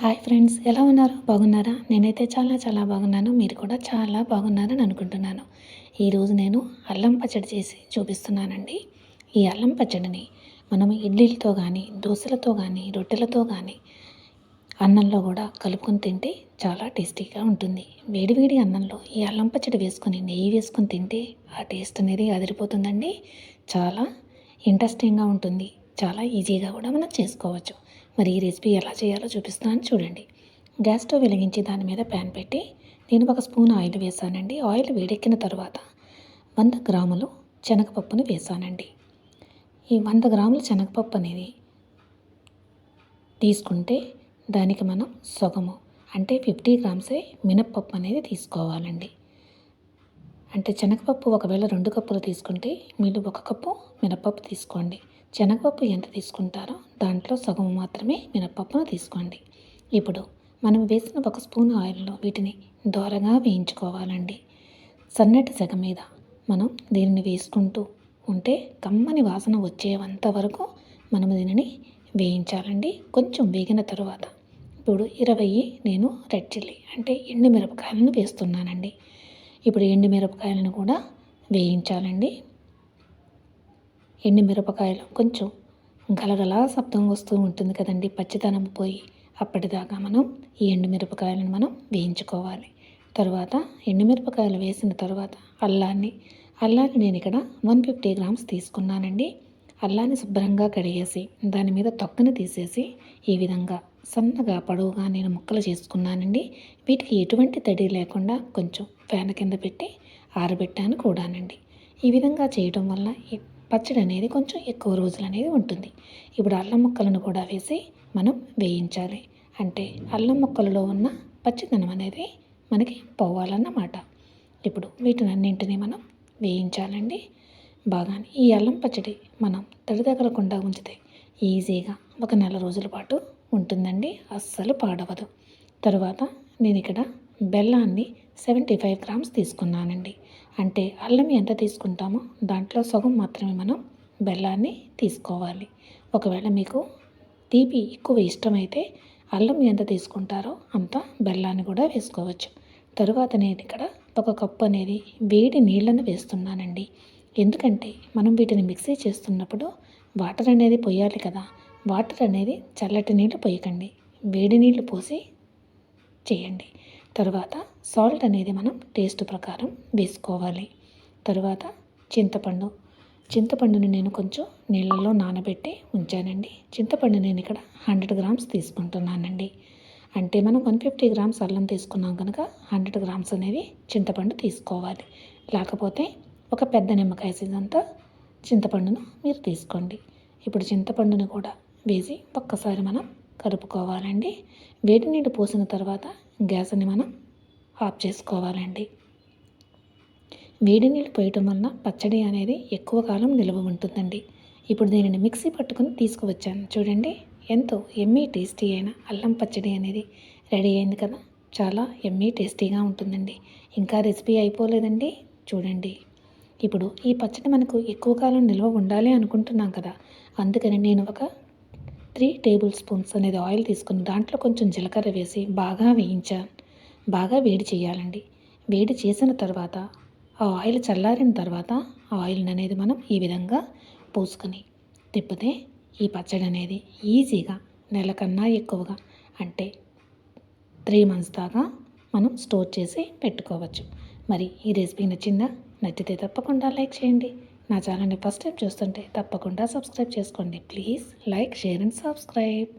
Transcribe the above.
Hi friends ఎలా ఉన్నారు? బాగున్నారా? నేనైతే చాలా చాలా బాగున్నాను. మీరు కూడా చాలా బాగున్నారని అనుకుంటున్నాను. ఈరోజు నేను అల్లం పచ్చడి చేసి చూపిస్తున్నానండి. ఈ అల్లం పచ్చడిని మనం ఇడ్లీలతో కానీ దోశలతో కానీ రొట్టెలతో కానీ అన్నంలో కూడా కలుపుకొని తింటే చాలా టేస్టీగా ఉంటుంది. వేడివేడి అన్నంలో ఈ అల్లం పచ్చడి వేసుకొని నెయ్యి వేసుకొని తింటే ఆ టేస్ట్ అనేది అదిరిపోతుందండి. చాలా ఇంట్రెస్టింగ్గా ఉంటుంది. చాలా ఈజీగా కూడా మనం చేసుకోవచ్చు. మరి ఈ రెసిపీ ఎలా చేయాలో చూపిస్తాను చూడండి. గ్యాస్ స్టవ్ వెలిగించి దాని మీద ప్యాన్ పెట్టి నేను ఒక స్పూన్ ఆయిల్ వేసానండి. ఆయిల్ వేడెక్కిన తర్వాత వంద గ్రాములు శనగపప్పును వేసానండి. ఈ వంద గ్రాముల శనగపప్పు అనేది తీసుకుంటే దానికి మనం సగము అంటే ఫిఫ్టీ గ్రామ్సే మినప్పప్పు అనేది తీసుకోవాలండి. అంటే శనగపప్పు ఒకవేళ రెండు కప్పులు తీసుకుంటే మీరు ఒక కప్పు మినపప్పు తీసుకోండి. శనగపప్పు ఎంత తీసుకుంటారో దాంట్లో సగం మాత్రమే మినపప్పును తీసుకోండి. ఇప్పుడు మనం వేసిన ఒక స్పూన్ ఆయిల్లో వీటిని దోరగా వేయించుకోవాలండి. సన్నటి సెగ మీద మనం దీనిని వేసుకుంటూ ఉంటే కమ్మని వాసన వచ్చేంత వరకు మనం దీనిని వేయించాలండి. కొంచెం వేగిన తర్వాత ఇప్పుడు ఇరవై నేను రెడ్ చిల్లీ అంటే ఎండు మిరపకాయలను వేస్తున్నానండి. ఇప్పుడు ఎండు మిరపకాయలను కూడా వేయించాలండి. ఎండు మిరపకాయలు కొంచెం గలగలా శబ్దం వస్తూ ఉంటుంది కదండి పచ్చిదనం పోయి అప్పటిదాకా మనం ఈ ఎండుమిరపకాయలను మనం వేయించుకోవాలి. తర్వాత ఎండుమిరపకాయలు వేసిన తర్వాత అల్లాన్ని అల్లాన్ని నేను ఇక్కడ వన్ ఫిఫ్టీ గ్రామ్స్ తీసుకున్నానండి. అల్లాన్ని శుభ్రంగా కడిగేసి దాని మీద తొక్కని తీసేసి ఈ విధంగా సన్నగా పొడవుగా నేను ముక్కలు చేసుకున్నానండి. వీటికి ఎటువంటి తడి లేకుండా కొంచెం ఫ్యాన్ కింద పెట్టి ఆరబెట్టాను కూడానండి. ఈ విధంగా చేయటం వల్ల పచ్చడి అనేది కొంచెం ఎక్కువ రోజులు అనేది ఉంటుంది. ఇప్పుడు అల్లం ముక్కలను కూడా వేసి మనం వేయించాలి. అంటే అల్లం ముక్కలలో ఉన్న పచ్చిదనం అనేది మనకి పోవాలన్నమాట. ఇప్పుడు వీటినన్నింటినీ మనం వేయించాలండి. బాగా ఈ అల్లం పచ్చడి మనం తడిదగలకుండా ఉంచితే ఈజీగా ఒక నెల రోజుల పాటు ఉంటుందండి. అస్సలు పాడవదు. తరువాత నేను ఇక్కడ బెల్లాన్ని సెవెంటీ ఫైవ్ గ్రామ్స్ తీసుకున్నానండి. అంటే అల్లం ఎంత తీసుకుంటామో దాంట్లో సగం మాత్రమే మనం బెల్లాన్ని తీసుకోవాలి. ఒకవేళ మీకు తీపి ఎక్కువ ఇష్టమైతే అల్లం ఎంత తీసుకుంటారో అంత బెల్లాన్ని కూడా వేసుకోవచ్చు. తరువాత నేను ఇక్కడ ఒక కప్పు అనేది వేడి నీళ్ళను వేస్తున్నానండి. ఎందుకంటే మనం వీటిని మిక్సీ చేస్తున్నప్పుడు వాటర్ అనేది పోయాలి కదా. వాటర్ అనేది చల్లటి నీళ్ళు పోయకండి. వేడి నీళ్ళు పోసి చేయండి. తర్వాత సాల్ట్ అనేది మనం టేస్ట్ ప్రకారం వేసుకోవాలి. తర్వాత చింతపండు. చింతపండుని నేను కొంచెం నీళ్ళల్లో నానబెట్టి ఉంచానండి. చింతపండు నేను ఇక్కడ హండ్రెడ్ గ్రామ్స్ తీసుకుంటున్నానండి. అంటే మనం వన్ ఫిఫ్టీ గ్రామ్స్ అల్లం తీసుకున్నాం కనుక హండ్రెడ్ గ్రామ్స్ అనేది చింతపండు తీసుకోవాలి. లేకపోతే ఒక పెద్ద నిమ్మకాయ సీజంతా చింతపండును మీరు తీసుకోండి. ఇప్పుడు చింతపండును కూడా వేసి ఒక్కసారి మనం కలుపుకోవాలండి. వేడి నీళ్ళు పోసిన తర్వాత గ్యాస్ని మనం ఆఫ్ చేసుకోవాలండి. వేడి నీళ్ళు పోయటం వలన పచ్చడి అనేది ఎక్కువ కాలం నిల్వ ఉంటుందండి. ఇప్పుడు దీనిని మిక్సీ పట్టుకొని తీసుకువచ్చాను. చూడండి ఎంతో ఎమ్మీ టేస్టీ అయిన అల్లం పచ్చడి అనేది రెడీ అయింది కదా. చాలా ఎమ్మీ టేస్టీగా ఉంటుందండి. ఇంకా రెసిపీ అయిపోలేదండి. చూడండి. ఇప్పుడు ఈ పచ్చడి మనకు ఎక్కువ కాలం నిల్వ ఉండాలి అనుకుంటున్నాం కదా. అందుకని నేను ఒక త్రీ టేబుల్ స్పూన్స్ అనేది ఆయిల్ తీసుకుని దాంట్లో కొంచెం జీలకర్ర వేసి బాగా వేయించాను బాగా వేడి చేయాలండి. వేడి చేసిన తర్వాత ఆ ఆయిల్ చల్లారిన తర్వాత ఆ ఆయిల్ అనేది మనం ఈ విధంగా పోసుకొని తిప్పితే ఈ పచ్చడి అనేది ఈజీగా నెల కన్నా ఎక్కువగా అంటే త్రీ మంత్స్ దాకా మనం స్టోర్ చేసి పెట్టుకోవచ్చు. మరి ఈ రెసిపీ నచ్చిందా? నచ్చితే తప్పకుండా లైక్ చేయండి. నా ఛానల్ని ఫస్ట్ టైం చూస్తుంటే తప్పకుండా సబ్స్క్రైబ్ చేసుకోండి. Please like share and subscribe.